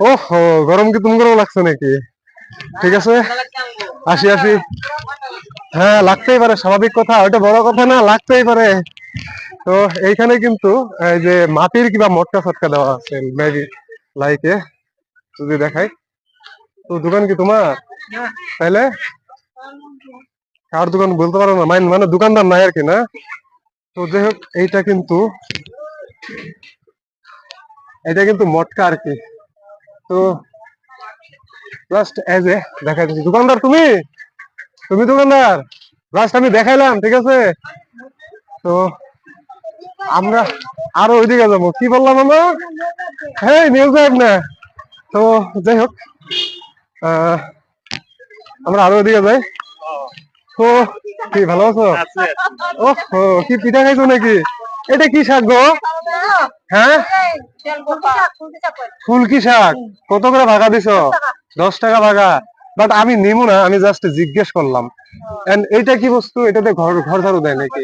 ওহো, গরম কি তুমি গরম লাগছে নাকি? ঠিক আছে? আসি আসি। হ্যাঁ লাগতেই পারে, স্বাভাবিক কথা। ওটা বড় কথা না, লাগতেই পারে। তো এইখানে কিন্তু, এই যে মাটির কিবা মটকা ফটকা দেওয়া আছে মেবি লাইকে, যদি দেখাই। তো দোকান কি তোমার? তাইলে? কার দোকান বলতে পারো না মানে দোকানদার নাই আর কি, না? তো যাই হোক, এইটা কিন্তু এটা কিন্তু মটকা আর কি। তো জাস্ট এজ এ দেখা যাচ্ছে দোকানদার তুমি? তুমি দোকানদার? জাস্ট আমি দেখাইলাম ঠিক আছে? তো আমরা আরও ওইদিকে যাব। কি বললাম আমরা? হ্যাঁ নিউজ না। তো যাই হোক আহ, আমরা আরও ওইদিকে যাই। তো কি ভালো আছো? ও কি পিঠা খাইছো নাকি? এটা কি শাক গো? হ্যাঁ? ফুলকি শাক। কত করে ভাগা দিছ? দশ টাকা ভাগা। বাট আমি নিমু না, আমি জাস্ট জিজ্ঞেস করলাম। এন্ড এইটা কি বস্তু? এটাতে ঘর ঘর ঝাড়ু দেয় নাকি?